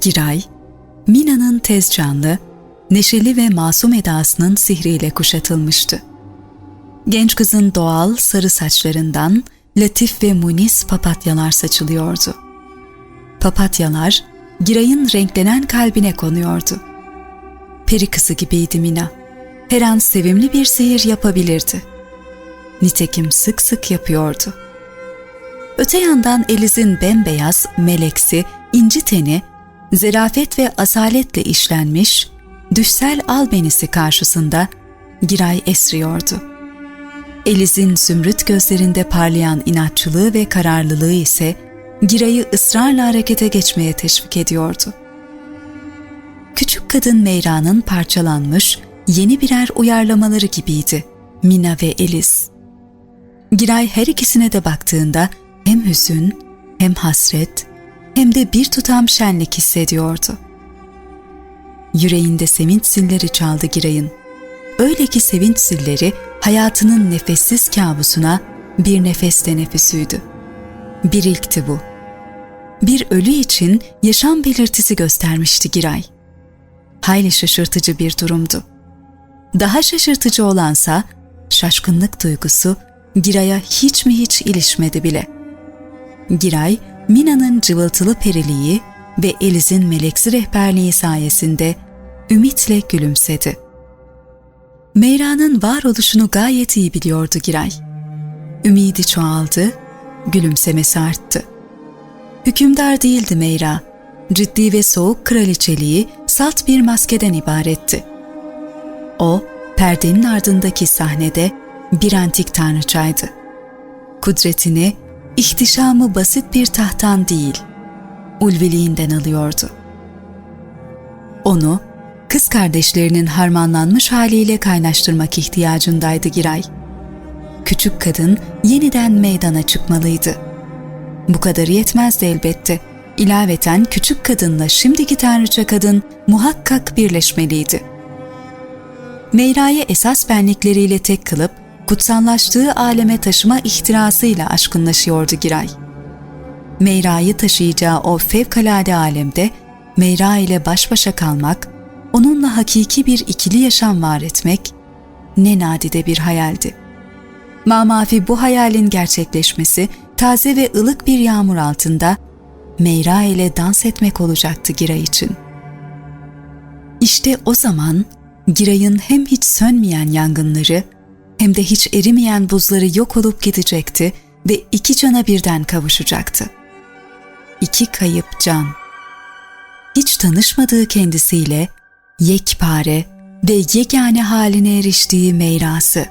Giray, Mina'nın tez canlı, neşeli ve masum edasının sihriyle kuşatılmıştı. Genç kızın doğal sarı saçlarından latif ve munis papatyalar saçılıyordu. Papatyalar Giray'ın renklenen kalbine konuyordu. Peri kızı gibiydi Mina. Her an sevimli bir sihir yapabilirdi. Nitekim sık sık yapıyordu. Öte yandan Eliz'in bembeyaz, meleksi, inci teni, zerafet ve asaletle işlenmiş, düşsel albenisi karşısında Giray esriyordu. Eliz'in zümrüt gözlerinde parlayan inatçılığı ve kararlılığı ise Giray'ı ısrarla harekete geçmeye teşvik ediyordu. Küçük kadın Meyra'nın parçalanmış, yeni birer uyarlamaları gibiydi Mina ve Eliz. Giray her ikisine de baktığında hem hüzün, hem hasret, hem de bir tutam şenlik hissediyordu. Yüreğinde sevinç zilleri çaldı Giray'ın. Öyle ki sevinç zilleri hayatının nefessiz kabusuna bir nefes teneffüsüydü. Bir ilkti bu. Bir ölü için yaşam belirtisi göstermişti Giray. Hayli şaşırtıcı bir durumdu. Daha şaşırtıcı olansa şaşkınlık duygusu Giray'a hiç mi hiç ilişmedi bile. Giray, Mina'nın cıvıltılı periliği ve Eliz'in meleksi rehberliği sayesinde ümitle gülümsedi. Meyra'nın varoluşunu gayet iyi biliyordu Giray. Ümidi çoğaldı, gülümsemesi arttı. Hükümdar değildi Meyra, ciddi ve soğuk kraliçeliği salt bir maskeden ibaretti. O, perdenin ardındaki sahnede bir antik tanrıçaydı. Kudretini, ihtişamı basit bir tahttan değil, ulviliğinden alıyordu. Onu, kız kardeşlerinin harmanlanmış haliyle kaynaştırmak ihtiyacındaydı Giray. Küçük kadın yeniden meydana çıkmalıydı. Bu kadar yetmezdi elbette. İlaveten küçük kadınla şimdiki tanrıça kadın muhakkak birleşmeliydi. Meyra'yı esas benlikleriyle tek kılıp kutsallaştığı aleme taşıma ihtirasıyla aşkınlaşıyordu Giray. Meyra'yı taşıyacağı o fevkalade alemde Meyra ile baş başa kalmak, onunla hakiki bir ikili yaşam var etmek ne nadide bir hayaldi. Mamafi bu hayalin gerçekleşmesi taze ve ılık bir yağmur altında Meyra ile dans etmek olacaktı Giray için. İşte o zaman Giray'ın hem hiç sönmeyen yangınları hem de hiç erimeyen buzları yok olup gidecekti ve iki cana birden kavuşacaktı. İki kayıp can. Hiç tanışmadığı kendisiyle yekpare ve yegane haline eriştiği meyrası.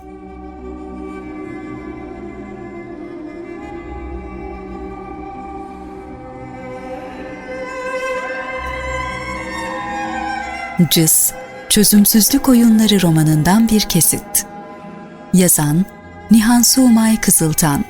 Cız, Çözümsüzlük Oyunları romanından bir kesit. Yazan Nihan Suğmay Kızıltan